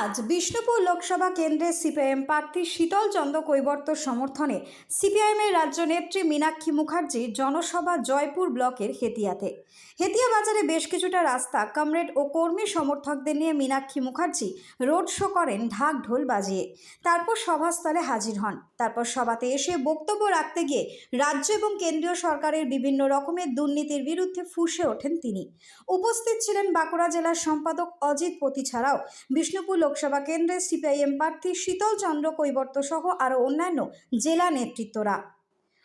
আজ বিষ্ণুপুর লোকসভা কেন্দ্রের সিপিআইএম প্রার্থী শীতল চন্দ্র কৈবর্ত সমর্থনে সিপিআইএমের রাজ্য নেত্রী মীনাক্ষী মুখার্জি জনসভা জয়পুর ব্লকের হেতিয়াতে। হেতিয়া বাজারে বেশ কিছুটা রাস্তা, কমরেড ও কর্মী সমর্থকদের নিয়ে মীনাক্ষী মুখার্জি রোড শো করেন ঢাক ঢোল বাজিয়ে। তারপর সভাস্থলে হাজির হন। তারপর সভাতে এসে বক্তব্য রাখতে গিয়ে রাজ্য এবং কেন্দ্রীয় সরকারের বিভিন্ন রকমের দুর্নীতির বিরুদ্ধে ফুঁসে ওঠেন তিনি। উপস্থিত ছিলেন বাঁকুড়া জেলার সম্পাদক অজিত পতি ছাড়াও বিষ্ণুপুর লোকসভা কেন্দ্রের সিপিআইএম প্রার্থী শীতল চন্দ্র কৈবর্ত সহ আরও অন্যান্য জেলা নেতৃত্বরা।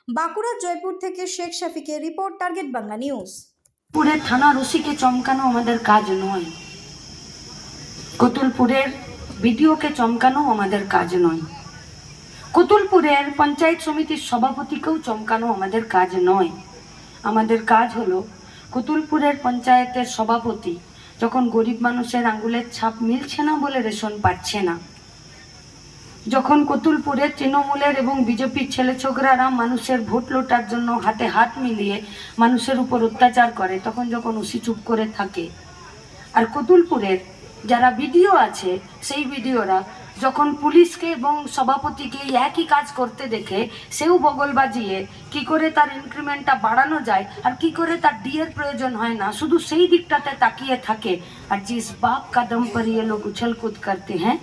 বাঁকুড়ার জয়পুর থেকে শেখ শাফিকের রিপোর্ট, টার্গেট বাংলা নিউজ। পুরের থানার ওসিকে চমকানো আমাদের কাজ নয়। কতুলপুরের বিডিওকে চমকানো আমাদের কাজ নয়। কতুলপুরের পঞ্চায়েত সমিতির সভাপতিকেও চমকানো আমাদের কাজ নয়। আমাদের কাজ হলো কতুলপুরের পঞ্চায়েতের সভাপতি যখন গরিব মানুষের আঙ্গুলের ছাপ মিলছে না বলে রেশন পাচ্ছে না। যখন কতুলপুরের তৃণমূলের এবং বিজেপির ছেলে ছোকরারা মানুষের ভোট লোটার জন্য হাতে হাত মিলিয়ে মানুষের উপর অত্যাচার করে, তখন যখন উসি চুপ করে থাকে। আর কতুলপুরের যারা ভিডিও আছে, সেই ভিডিওরা যখন পুলিশকে এবং সভাপতিকে একই কাজ করতে দেখে সেও বগল বাজিয়ে কি করে তার ইনক্রিমেন্টটা বাড়ানো যায় আর কি করে তার ডিয়ের প্রয়োজন হয় না, শুধু সেই দিকটাতে তাকিয়ে থাকে। আর জিস বাপ কদম পর লোক উছল কুদ করতে হ্যাঁ?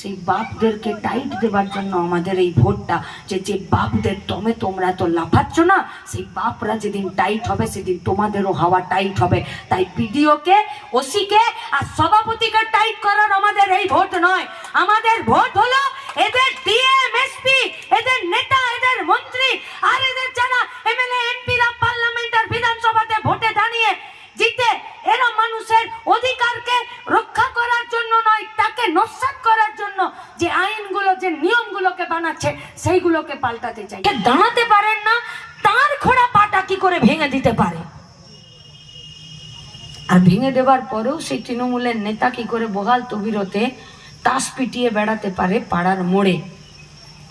সেই বাপদেরকে টাইট দেওয়ার জন্য আমাদের এই ভোটটা যে যে বাপদের দমে তোমরা তো লাফাচ্ছ না, সেই বাপরা যেদিন টাইট হবে, সেদিন তোমাদেরও হাওয়া টাইট হবে। তাই বিডিওকে, ওসিকে আর সভাপতিকে টাইট করার আমাদের এই ভোট নয়। আমাদের ভোট হলো এদের ডিএম এসপি এদের নেতা, এদের মন্ত্রী আর এদের পাল্টাতে চাই। দাঁড়াতে পারেন না, তার খোড়া পাটা কি করে ভেঙে দিতে পারে? আর ভেঙে দেওয়ার পরেও সেই তৃণমূলের নেতা কি করে বহাল তবিরতে তাস পিটিয়ে বেড়াতে পারে পাড়ার মোড়ে?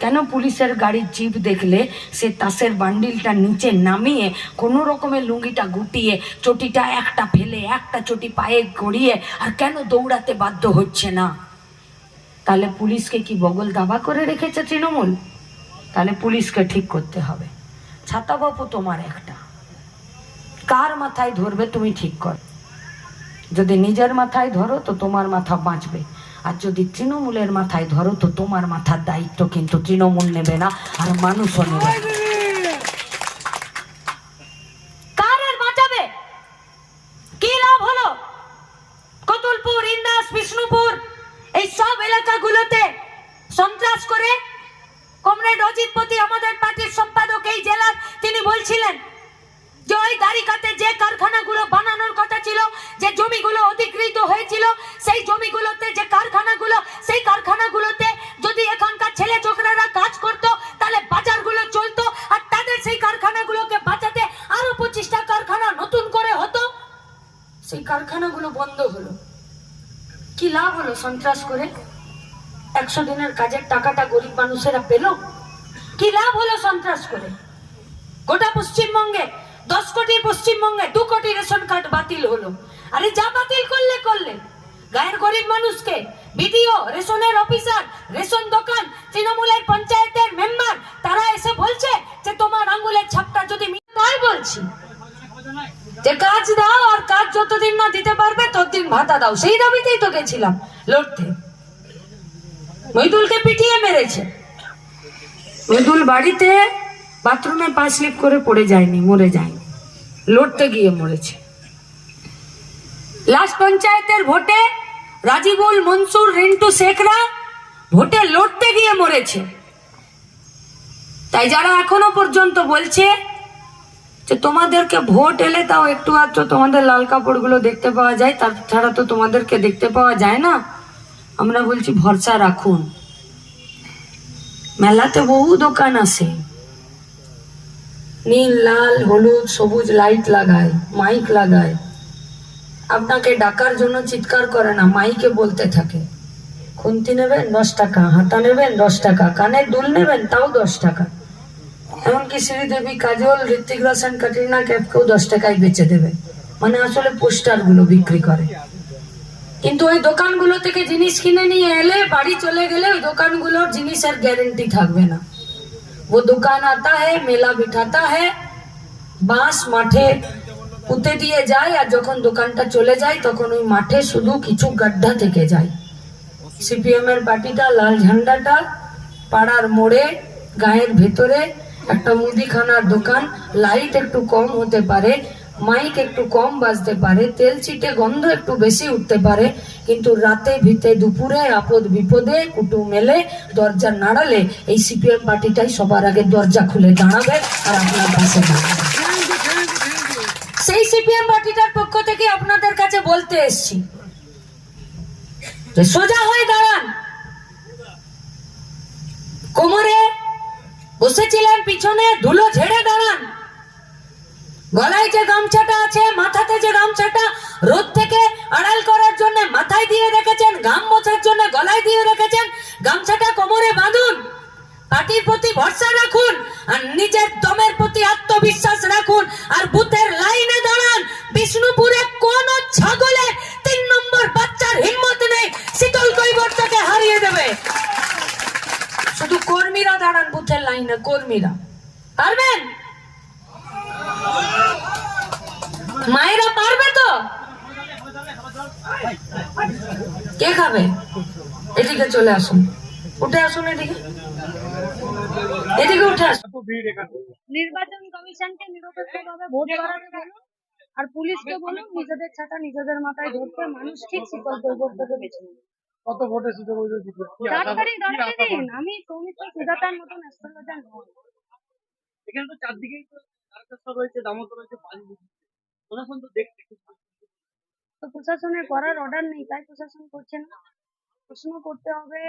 কেন পুলিশের গাড়ির জিপ দেখলে সে তাসের বান্ডিলটা নিচে নামিয়ে কোনো রকমের লুঙ্গিটা গুটিয়ে, চটিটা একটা ফেলে, একটা চটি পায়ে গড়িয়ে আর কেন দৌড়াতে বাধ্য হচ্ছে না? তাহলে পুলিশকে কি বগল দাবা করে রেখেছে তৃণমূল? তাহলে পুলিশকে ঠিক করতে হবে। ছাতা বাপু তোমার একটা। কার মাথায় ধরবে তুমি ঠিক কর। যদি নিজের মাথায় ধরো তো তোমার মাথা বাঁচবে। আর যদি তৃণমূলের মাথায় ধরো তো তোমার মাথার দায়িত্ব কিন্তু তৃণমূল নেবে না, আর মানুষও নেবে বিষ্ণুপুর, এই সব এলাকাগুলোতে সন্ত্রাস করে কমরেড অজিতপতি আমাদের পার্টির সম্পাদক এই জেলার, তিনি বলছিলেন, যে ওই দাঁড়িকাতে যে কারখানাগুলো বানানোর কথা ছিল, যে জমিগুলো অধিকৃত হয়েছিল, সেই জমিগুলোতে যে কারখানাগুলো, সেই কারখানাগুলোতে যদি এখানকার ছেলে ছোকরারা কাজ করত, তাহলে বাজারগুলো চলতো, আর তাদের সেই কারখানাগুলোকে বাঁচাতে আরও পঁচিশটা কারখানা নতুন করে হতো। সেই কারখানাগুলো বন্ধ হলো। কি লাভ হলো সন্ত্রাস করে? একশো দিনের কাজের টাকাটা গরিব মানুষেরা পেল? কি লাভ হলো সন্ত্রাস করে? গোটা পশ্চিমবঙ্গে, দশ কোটি পশ্চিমবঙ্গে দু কোটি রেশন কার্ড বাতিল হলো। আরে যা বাতিল করলে করলে। গায়ের গরিব মানুষকে বিডিও, রেশনের অফিসার, রেশন দোকান, তৃণমূলের পঞ্চায়েতের মেম্বার, তারা এসে বলছে যে তোমার আঙ্গুলের ছাপটা যদি তাই বলছি। যে কাজ দাও আর কাজ যতদিন না দিতে পারবে, ততদিন ভাতা দাও। সেই দাবিতেই তো গেছিলাম লড়তে। মইদুলকে পিটিয়ে মেরেছে। মৃদুল বাড়িতে বাথরুমে পা স্লিপ করে পড়ে যায়নি, মরে যায়নি। লড়তে গিয়ে মরেছে। লাস্ট পঞ্চায়েতের ভোটে রাজিবুল, মনসুর, রিন্টু, শেখরা ভোটে লড়তে গিয়ে মরেছে। তাই যারা এখনও পর্যন্ত বলছে যে তোমাদেরকে ভোট এলে তাও একটু আধটু তোমাদের লাল কাপড়গুলো দেখতে পাওয়া যায় তাছাড়া তো তোমাদেরকে দেখতে পাওয়া যায় না। আমরা বলছি ভরসা রাখুন। মেলাতে বহু দোকান আছে। নীল, লাল, হলুদ, সবুজ, লাইট লাগায়, মাইক লাগায়। আপনাকে ডাকার জন্য চিৎকার করে না, মাইকে বলতে থাকে। খুন্তি নেবেন, দশ টাকা। হাতা নেবেন, দশ টাকা। কানের দুল নেবেন, তাও দশ টাকা। এমনকি শ্রীদেবী কাজল, ঋত্বিক রোশন, ক্যাটরিনা ক্যাফকেও দশ টাকায় বেচে দেবে। মানে আসলে পোস্টারগুলো বিক্রি করে। কিন্তু ওই দোকানগুলো থেকে জিনিস কিনে নিয়ে এলে বাড়ি চলে গেলে ওই দোকানগুলোর জিনিস আর গ্যারেন্টি থাকবে না। ও দোকান আতা হ্যাঁ মেলা বিঠাতা হ্যাঁ বাঁশ মাঠে পুঁতে দিয়ে যায় আর যখন দোকানটা চলে যায় তখন ওই মাঠে শুধু কিছু গাড্ডা থেকে যায়। সিপিএম এর পার্টিটা লাল ঝান্ডাটা, পাড়ার মোড়ে, গায়ের ভেতরে, একটা মুদিখানার দোকান লাইট একটু কম হতে পারে মাইক একটু কম বাজতে পারে, তেল চিটে গন্ধ একটু বেশি উঠতে পারে, কিন্তু রাতে ভিতে দুপুরে আপদ বিপদে কুটুম এলে দরজা নাড়ালে এই সিপিএম পার্টিটাই সবার আগে দরজা খুলে দাঁড়াবে আর আপনার পাশে সেই সিপিএম পার্টিটার পক্ষ থেকে আপনাদের কাছে বলতে এসছি সোজা হয়ে দাঁড়ান। কোমরে বসেছিলেন, পিছনে ধুলো ঝেড়ে দাঁড়ান। গলায় যে গামছাটা আছে, মাথাতে যে গামছাটা, রোদ থেকে আড়াল করার জন্য মাথায় দিয়ে রেখেছেন, গাম মোছার জন্য গলায় দিয়ে রেখেছেন, গামছাটা কোমরে বাঁধুন পার্টির প্রতি ভরসা রাখুন, আর নিজের দমের প্রতি আত্মবিশ্বাস রাখুন, আর বুথের লাইনে দাঁড়ান। বিষ্ণুপুরে কোন ছাগলে তিন নম্বর বাচ্চার হিম্মত নেই, শীতল কৈবর্তকে হারিয়ে দেবে। শুধু কর্মীরা দাঁড়ান বুথের লাইনে, কর্মীরা। পারবেন? মায়েরা পারবে তো? কে খাবে? এদিকে চলে আসুন। উঠে আসুন এদিকে। এদিকে উঠে আসুন। নির্বাচন কমিশনকে নিরপেক্ষভাবে ভোট করাতে বলুন আর পুলিশকে বলুন নিজেদের ছাতা নিজেদের মাথায় ধরতে মানুষ ঠিক শীতল কৈবর্তকে বেছে নেবে কত ভোটে সুযোগ? আমি সৌমিত্র সুজাতার মতন অ্যাস্ট্রোলজার নয় এখানে তো চারদিকেই তো রয়েছে দামোদর রয়েছে বালি রয়েছে। প্রশাসন তো দেখছে তো প্রশাসনের করার অর্ডার নেই তাই প্রশাসন করছে না। প্রশ্ন করতে হবে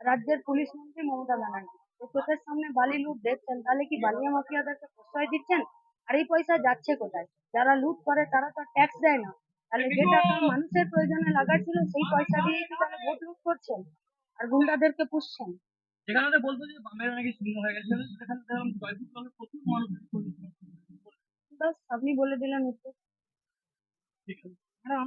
রাজ্যের পুলিশ মন্ত্রী মমতা ব্যানার্জি। চোখের সামনে বালি লুট দেখছেন তাহলে কি বালিয়া মাফিয়াদেরকে প্রশ্রয় দিচ্ছেন? আর এই পয়সা যাচ্ছে কোথায়? যারা লুট করে তারা তো ট্যাক্স দেয় না। তাহলে যে টাকা মানুষের প্রয়োজনে লাগাচ্ছিল সেই পয়সা দিয়ে কি তাহলে ভোট লুট করছেন? আর গুন্ডাদেরকে পুষছেন? যেখানে তো বলতো যে বামেরা নাকি শূন্য হয়ে গেছে। সেখানে প্রচুর মানুষ বাস আপনি বলে দিলেন উত্তর।